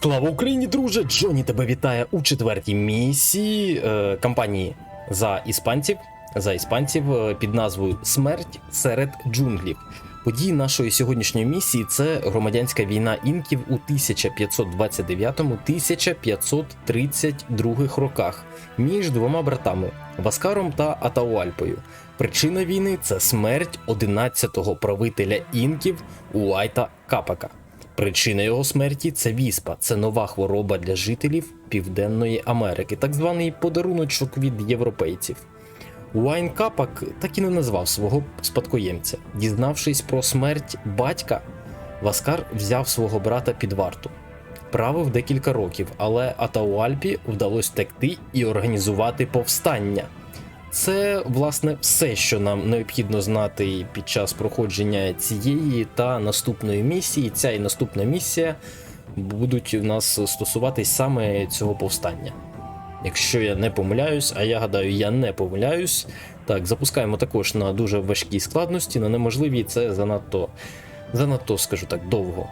Слава Україні, друже! Джоні тебе вітає у четвертій місії е, кампанії за іспанців за іспанців е, під назвою Смерть серед джунглів. Події нашої сьогоднішньої місії це громадянська війна інків у 1529-1532 роках між двома братами Васкаром та Атауальпою. Причина війни це смерть 11-го правителя інків Уайта Капака. Причина його смерті це віспа, це нова хвороба для жителів Південної Америки, так званий подаруночок від європейців. Уайн Капак так і не назвав свого спадкоємця. Дізнавшись про смерть батька, Васкар взяв свого брата під варту. Правив декілька років, але Атауальпі вдалося втекти і організувати повстання. Це, власне, все, що нам необхідно знати під час проходження цієї та наступної місії. Ця і наступна місія будуть у нас стосуватись саме цього повстання. Якщо я не помиляюсь, а я гадаю, я не помиляюсь. Так, запускаємо також на дуже важкій складності, на неможливій це занадто, занадто, скажу так, довго.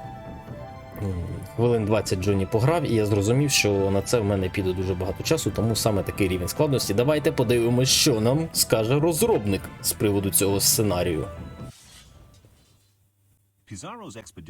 Хвилин 20 Джоні пограв, і я зрозумів, що на це в мене піде дуже багато часу, тому саме такий рівень складності. Давайте подивимось, що нам скаже розробник з приводу цього сценарію.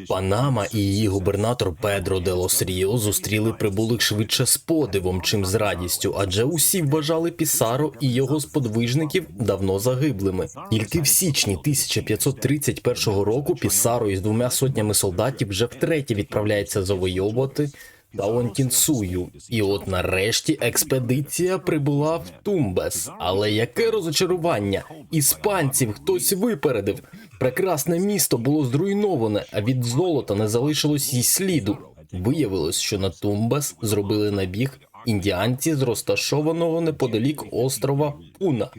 Панама і її губернатор Педро де Лос Ріо зустріли прибулих швидше з подивом, чим з радістю, адже усі вважали Пісаро і його сподвижників давно загиблими. Тільки в січні 1531 року Пісаро із двома сотнями солдатів вже втретє відправляється завойовувати Таонтінсую. І от нарешті експедиція прибула в Тумбес. Але яке розочарування! Іспанців хтось випередив. Прекрасне місто було зруйноване, а від золота не залишилось й сліду. Виявилось, що на Тумбес зробили набіг індіанці з розташованого неподалік острова Пуна.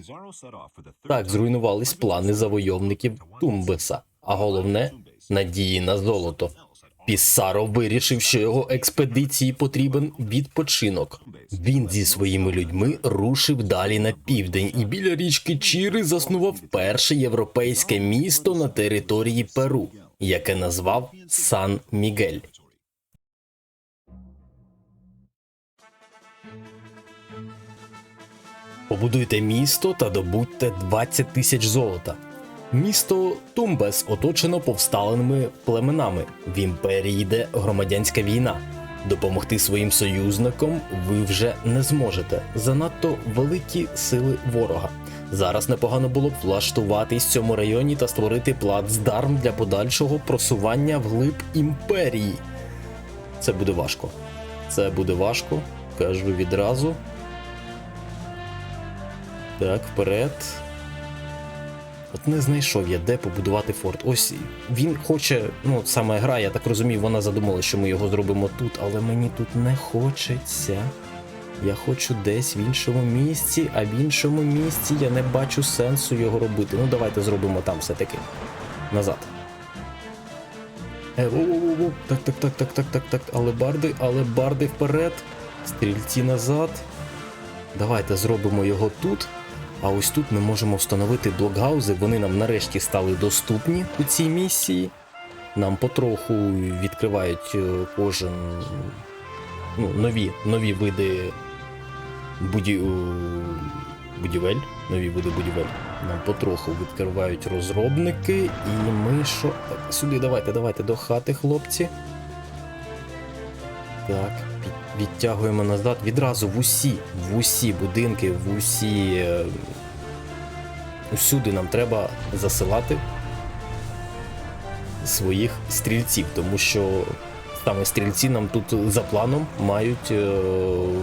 Так зруйнувались плани завойовників Тумбеса, а головне надії на золото. Пісаро вирішив, що його експедиції потрібен відпочинок. Він зі своїми людьми рушив далі на південь і біля річки Чіри заснував перше європейське місто на території Перу, яке назвав Сан Мігель. Побудуйте місто та добудьте 20 тисяч золота. Місто Тумбес оточено повсталеними племенами. В імперії йде громадянська війна. Допомогти своїм союзникам ви вже не зможете. Занадто великі сили ворога. Зараз непогано було б влаштуватись в цьому районі та створити плацдарм для подальшого просування вглиб імперії. Це буде важко. Це буде важко, кажу відразу. Так, вперед. От не знайшов я, де побудувати форт. Ось він хоче, ну саме гра, я так розумію, вона задумала, що ми його зробимо тут, але мені тут не хочеться. Я хочу десь в іншому місці, а в іншому місці я не бачу сенсу його робити. Ну давайте зробимо там все-таки. Назад. Е, воу-воу-воу. Так, так, так, так, так, так, так. Але барди, але барди вперед. Стрільці назад. Давайте зробимо його тут. А ось тут ми можемо встановити блокгаузи. Вони нам нарешті стали доступні у цій місії. Нам потроху відкривають е, кожен ну, нові, нові види буді... е, будівель. Нові види будівель. Нам потроху відкривають розробники. І ми що? Сюди давайте, давайте до хати, хлопці. Так, відтягуємо назад. Відразу в усі, в усі будинки, в усі. е, Усюди нам треба засилати своїх стрільців, тому що саме стрільці нам тут за планом мають е,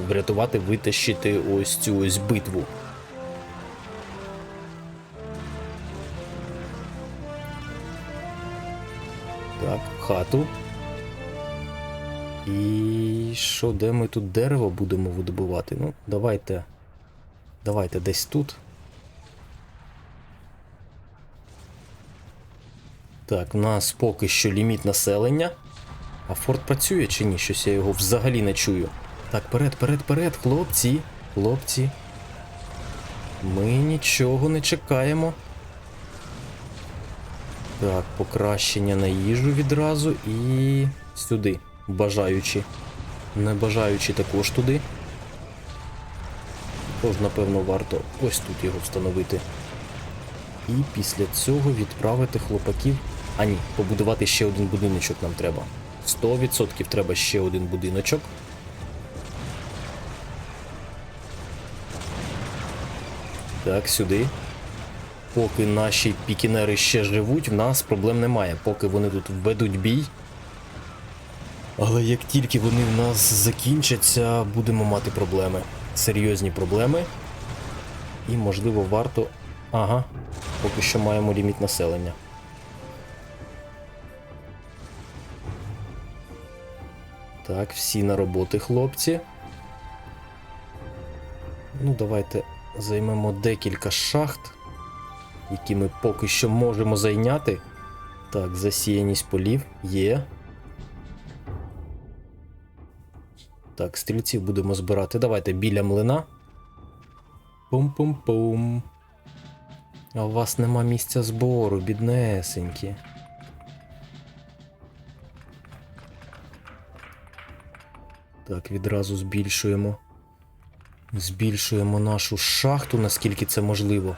врятувати, витащити ось цю ось битву. Так, хату. І що, де ми тут дерево будемо видобувати? Ну, давайте. Давайте десь тут. Так, у нас поки що ліміт населення. А форт працює чи ні? Щось я його взагалі не чую. Так, перед, перед, перед, хлопці. Хлопці. Ми нічого не чекаємо. Так, покращення на їжу відразу і сюди, бажаючи. Не бажаючи також туди. Тож, напевно, варто ось тут його встановити. І після цього відправити хлопаків. А ні, побудувати ще один будиночок нам треба. 100% треба ще один будиночок. Так, сюди. Поки наші пікінери ще живуть, в нас проблем немає. Поки вони тут введуть бій. Але як тільки вони в нас закінчаться, будемо мати проблеми. Серйозні проблеми. І, можливо, варто. Ага, поки що маємо ліміт населення. Так, всі на роботи, хлопці. Ну, давайте займемо декілька шахт, які ми поки що можемо зайняти. Так, засіяність полів є. Так, стрільців будемо збирати. Давайте біля млина. Пум-пум-пум. А у вас нема місця збору, біднесенькі. Так, відразу збільшуємо. Збільшуємо нашу шахту, наскільки це можливо.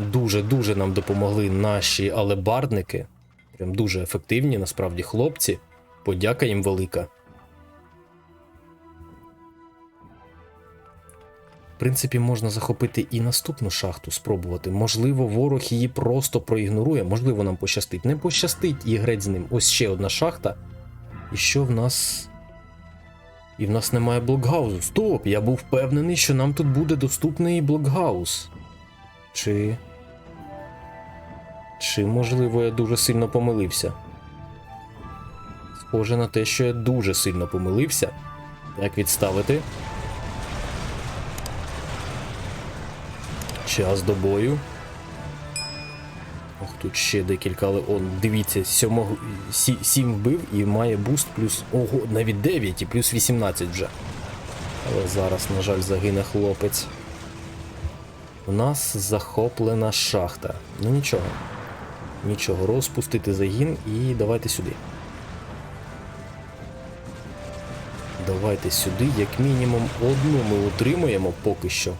Дуже-дуже нам допомогли наші алебардники. Прям дуже ефективні, насправді, хлопці. Подяка їм велика. В принципі, можна захопити і наступну шахту, спробувати. Можливо, ворог її просто проігнорує, можливо, нам пощастить. Не пощастить і греть з ним. Ось ще одна шахта. І що в нас. І в нас немає блокгаузу. Стоп! Я був впевнений, що нам тут буде доступний блокгаус. Чи. Чи, можливо, я дуже сильно помилився? Схоже на те, що я дуже сильно помилився. Як відставити? Час до бою. Ох, тут ще декілька, але он, дивіться, сьомого, сі, 7 вбив і має буст плюс. Ого, навіть 9 і плюс 18 вже. Але зараз, на жаль, загине хлопець. У нас захоплена шахта. Ну нічого. Нічого, розпустити загін і давайте сюди. Давайте сюди, як мінімум, одну ми утримуємо поки що.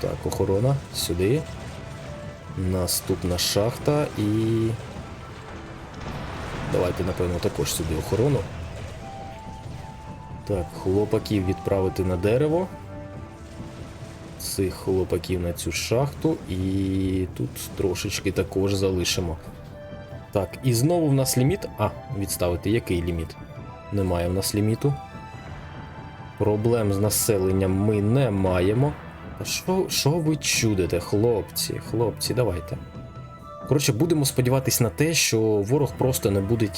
Так, охорона. Сюди. Наступна шахта і. Давайте, напевно, також сюди охорону. Так, хлопаків відправити на дерево. Цих хлопаків на цю шахту, і тут трошечки також залишимо. Так, і знову в нас ліміт. А, відставити, який ліміт? Немає в нас ліміту. Проблем з населенням ми не маємо. Та що, що ви чудите, хлопці, хлопці, давайте. Коротше, будемо сподіватись на те, що ворог просто не буде,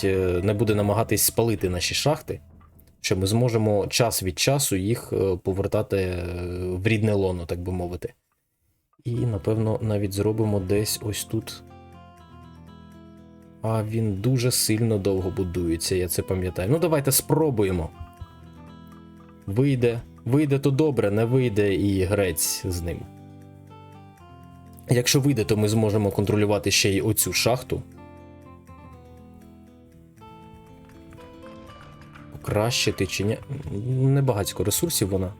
не буде намагатись спалити наші шахти, що ми зможемо час від часу їх е, повертати е, в рідне лоно, так би мовити. І, напевно, навіть зробимо десь ось тут. А він дуже сильно довго будується, я це пам'ятаю. Ну, давайте спробуємо. Вийде, вийде, то добре, не вийде і грець з ним. Якщо вийде, то ми зможемо контролювати ще й оцю шахту. Покращити чи ні. Небагацько ресурсів вона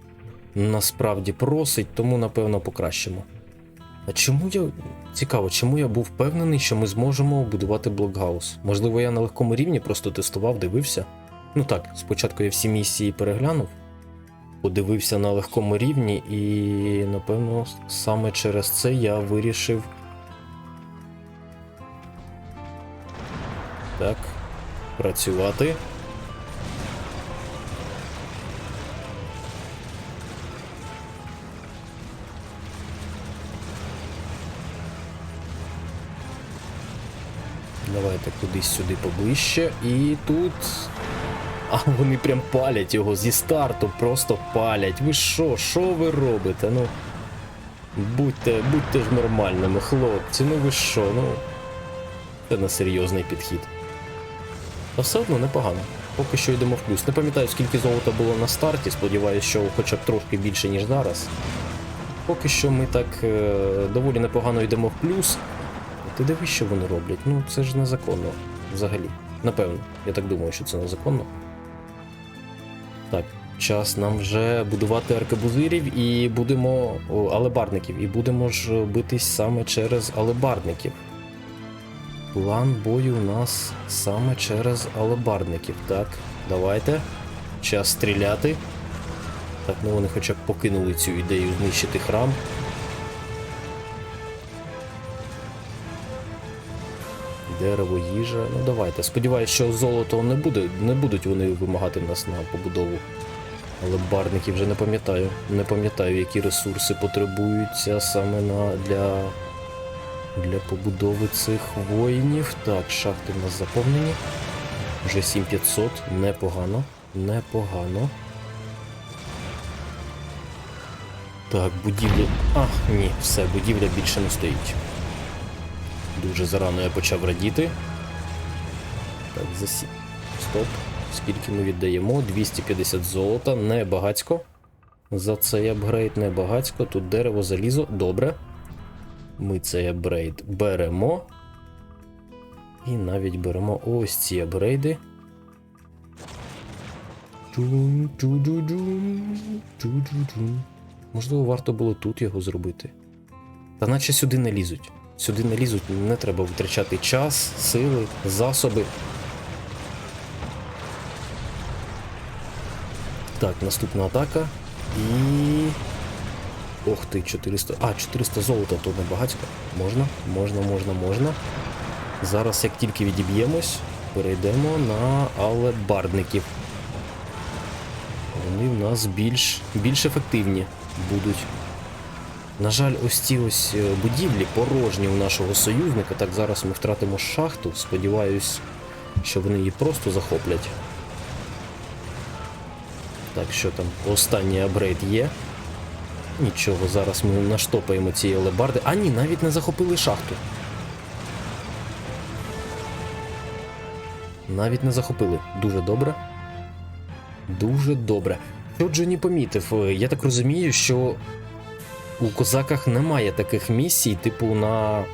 насправді просить, тому напевно покращимо. А чому я. Цікаво, чому я був впевнений, що ми зможемо будувати блокгаус? Можливо, я на легкому рівні просто тестував, дивився. Ну так, спочатку я всі місії переглянув, подивився на легкому рівні, і, напевно, саме через це я вирішив. Так, працювати. Давайте кудись сюди поближче. І тут. А вони прям палять його зі старту, просто палять. Ви що, що ви робите? Ну. Будьте, будьте ж нормальними, хлопці, ну ви що, ну. Це не серйозний підхід. Та все одно непогано. Поки що йдемо в плюс. Не пам'ятаю, скільки золота було на старті, сподіваюся, що хоча б трошки більше, ніж зараз. Поки що ми так е, доволі непогано йдемо в плюс. Ти дивись, що вони роблять. Ну, це ж незаконно взагалі. Напевно, я так думаю, що це незаконно. Так, час нам вже будувати аркебузирів і будемо. О, алебарників, і будемо ж битись саме через алебарників. План бою у нас саме через алебарників. Так, давайте. Час стріляти. Так, ну вони хоча б покинули цю ідею знищити храм. Дерево, їжа. Ну давайте. Сподіваюсь, що золото не буде. Не будуть вони вимагати нас на побудову. Але барники вже не пам'ятаю. Не пам'ятаю, які ресурси потребуються саме на для, для побудови цих воїнів. Так, шахти в нас заповнені. Вже 7500. Непогано. Непогано. Так, будівля. А, ні, все, будівля більше не стоїть. Дуже зарано я почав радіти. Так, засі. Стоп. Скільки ми віддаємо? 250 золота, не багацько. За цей апгрейд не багацько. Тут дерево, залізо. Добре. Ми цей апгрейд беремо. І навіть беремо ось ці апгрейди. Можливо, варто було тут його зробити. Та наче сюди не лізуть. Сюди не лізуть, не треба витрачати час, сили, засоби. Так, наступна атака. І. Ох ти, 400. А, 400 золота, то не багатько. Можна, можна, можна, можна. Зараз, як тільки відіб'ємось, перейдемо на алебардників. Вони в нас більш, більш ефективні будуть. На жаль, ось ці ось е, будівлі порожні у нашого союзника. Так, зараз ми втратимо шахту. Сподіваюсь, що вони її просто захоплять. Так, що там? Останній апгрейд є. Нічого, зараз ми наштопаємо ці елебарди. А ні, навіть не захопили шахту. Навіть не захопили. Дуже добре. Дуже добре. Що Джоні помітив, е, я так розумію, що у козаках немає таких місій, типу на.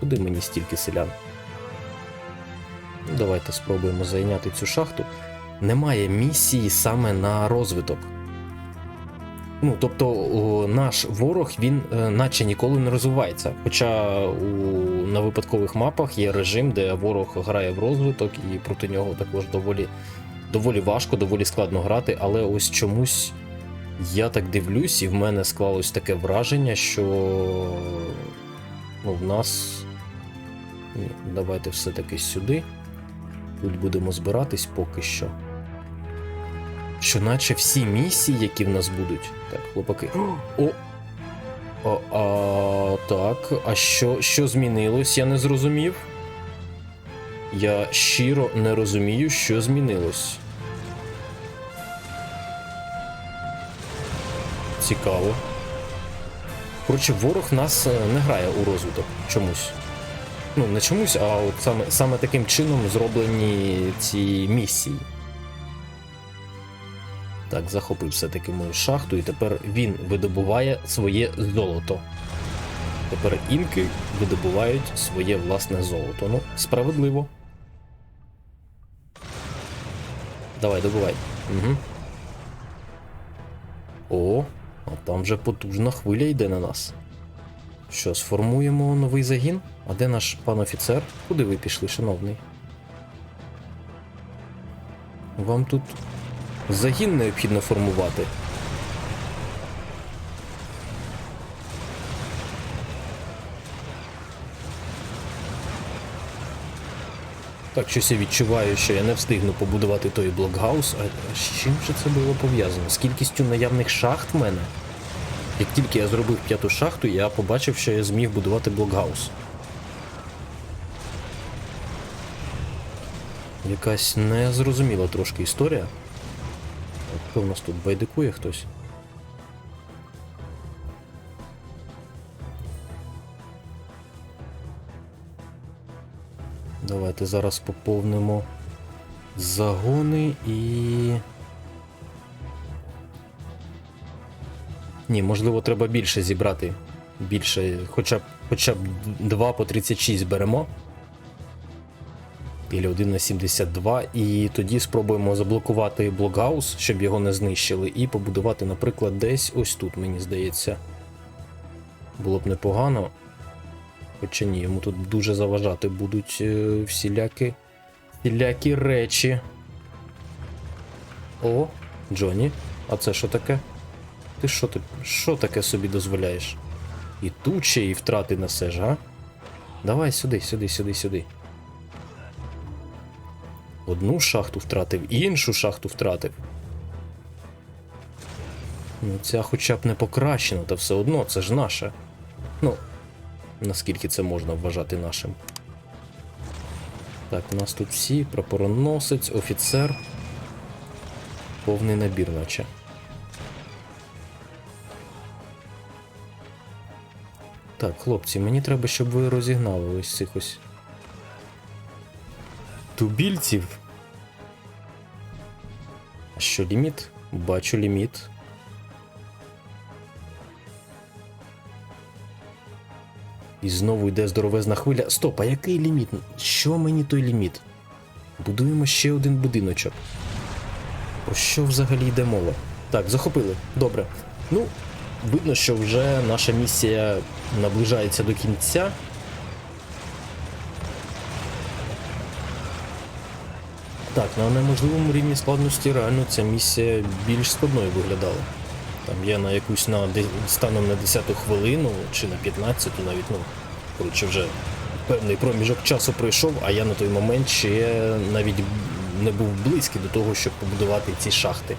Куди мені стільки селян? Ну, Давайте спробуємо зайняти цю шахту. Немає місії саме на розвиток. Ну, тобто, наш ворог він е, наче ніколи не розвивається. Хоча у, на випадкових мапах є режим, де ворог грає в розвиток, і проти нього також доволі, доволі важко, доволі складно грати, але ось чомусь я так дивлюсь, і в мене склалось таке враження, що ну, в нас. Ні, давайте все-таки сюди. Тут будемо збиратись поки що. Що наче всі місії, які в нас будуть. Так, хлопаки. О! О, а, так, а що, що змінилось, я не зрозумів. Я щиро не розумію, що змінилось. Цікаво. Коротше, ворог нас е, не грає у розвиток чомусь. Ну, не чомусь, а от саме, саме таким чином зроблені ці місії. Так, захопив все-таки мою шахту, і тепер він видобуває своє золото. Тепер інки видобувають своє власне золото. Ну, справедливо. Давай, добувай. Угу. О, там вже потужна хвиля йде на нас. Що, сформуємо новий загін? А де наш пан офіцер? Куди ви пішли, шановний? Вам тут загін необхідно формувати. Так, щось я відчуваю, що я не встигну побудувати той блокгаус. А з чим же це було пов'язано? З кількістю наявних шахт в мене? Як тільки я зробив п'яту шахту, я побачив, що я зміг будувати блокгаус. Якась незрозуміла трошки історія. Хто в нас тут байдикує хтось? Давайте зараз поповнимо загони і. Ні, можливо, треба більше зібрати. Більше, хоча б, хоча б 2 по 36 беремо. Ілі 1 на 72. І тоді спробуємо заблокувати блокгаус, щоб його не знищили, і побудувати, наприклад, десь ось тут, мені здається. Було б непогано. Хоча ні, йому тут дуже заважати будуть е, всілякі, всілякі речі. О, Джоні, а це що таке? Ти що ти що таке собі дозволяєш? І тут ще і втрати несеш, га? Давай сюди, сюди, сюди, сюди. Одну шахту втратив, іншу шахту втратив. Ну, ця хоча б не покращена, та все одно, це ж наше. Ну, наскільки це можна вважати нашим. Так, у нас тут всі, прапороносець, офіцер. Повний набір, наче. Так, хлопці, мені треба, щоб ви розігнали ось цих ось. Тубільців. А що ліміт? Бачу ліміт. І знову йде здоровезна хвиля. Стоп, а який ліміт? Що мені той ліміт? Будуємо ще один будиночок. Про що взагалі йде мова? Так, захопили. Добре. Ну, видно, що вже наша місія наближається до кінця. Так, на неможливому рівні складності реально ця місія більш складною виглядала. Там я на якусь на станом на 10 хвилину чи на 15 навіть, ну, коротше, вже певний проміжок часу пройшов, а я на той момент ще навіть не був близький до того, щоб побудувати ці шахти.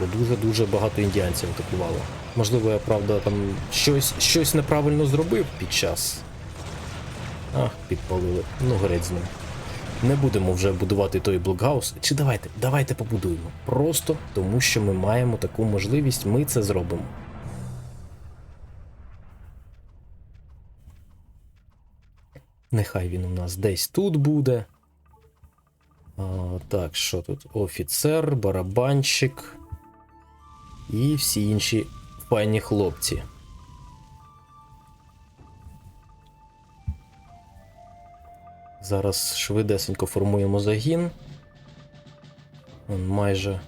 Бо дуже-дуже багато індіанців атакувало. Можливо, я правда там щось, щось неправильно зробив під час. Ах, підпалили. Ну, греть з ним. Не будемо вже будувати той блокгаус. Чи давайте, давайте побудуємо. Просто тому, що ми маємо таку можливість, ми це зробимо. Нехай він у нас десь тут буде. А, так, що тут? Офіцер, барабанщик і всі інші файні хлопці. Зараз швидесенько формуємо загін. Майже,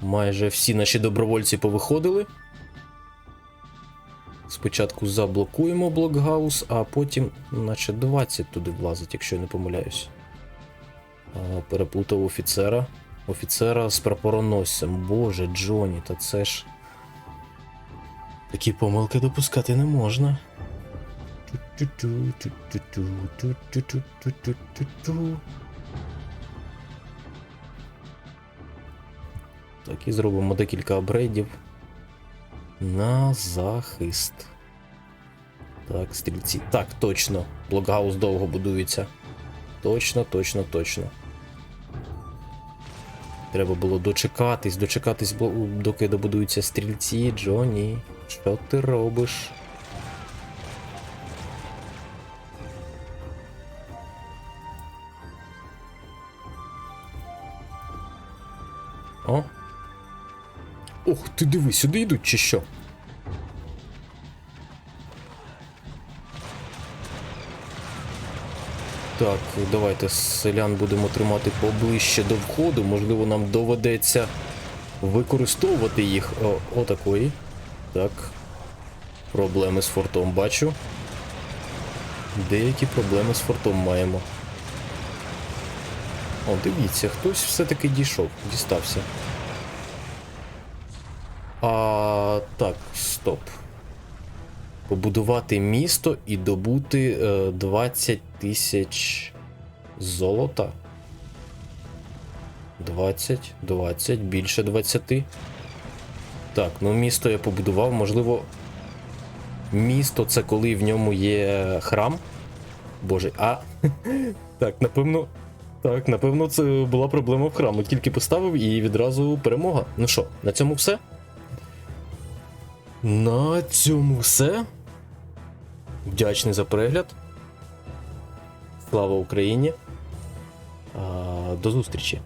майже всі наші добровольці повиходили. Спочатку заблокуємо блокгаус, а потім, наче 20 туди влазить, якщо я не помиляюсь. Переплутав офіцера. Офіцера з прапороносцем. Боже, Джоні, та це ж. Такі помилки допускати не можна. Так, і зробимо декілька апгрейдів на захист. Так, стрільці. Так, точно. Блокгаус довго будується. Точно, точно, точно. Треба було дочекатись, дочекатись, доки добудуються стрільці. Джоні, що ти робиш? О. Ох, ти диви, сюди йдуть чи що? Так, давайте селян будемо тримати поближче до входу. Можливо, нам доведеться використовувати їх. О, отакої. Так. Проблеми з фортом бачу. Деякі проблеми з фортом маємо. О, дивіться, хтось все-таки дійшов, дістався. А, так, стоп. Побудувати місто і добути е, 20 тисяч золота. 20, 20, більше 20. Так, ну місто я побудував, можливо. Місто це коли в ньому є храм. Боже, а. Так, напевно. Так, напевно, це була проблема в храму. Тільки поставив і відразу перемога. Ну що, на цьому все? На цьому все. Вдячний за перегляд. Слава Україні. До зустрічі!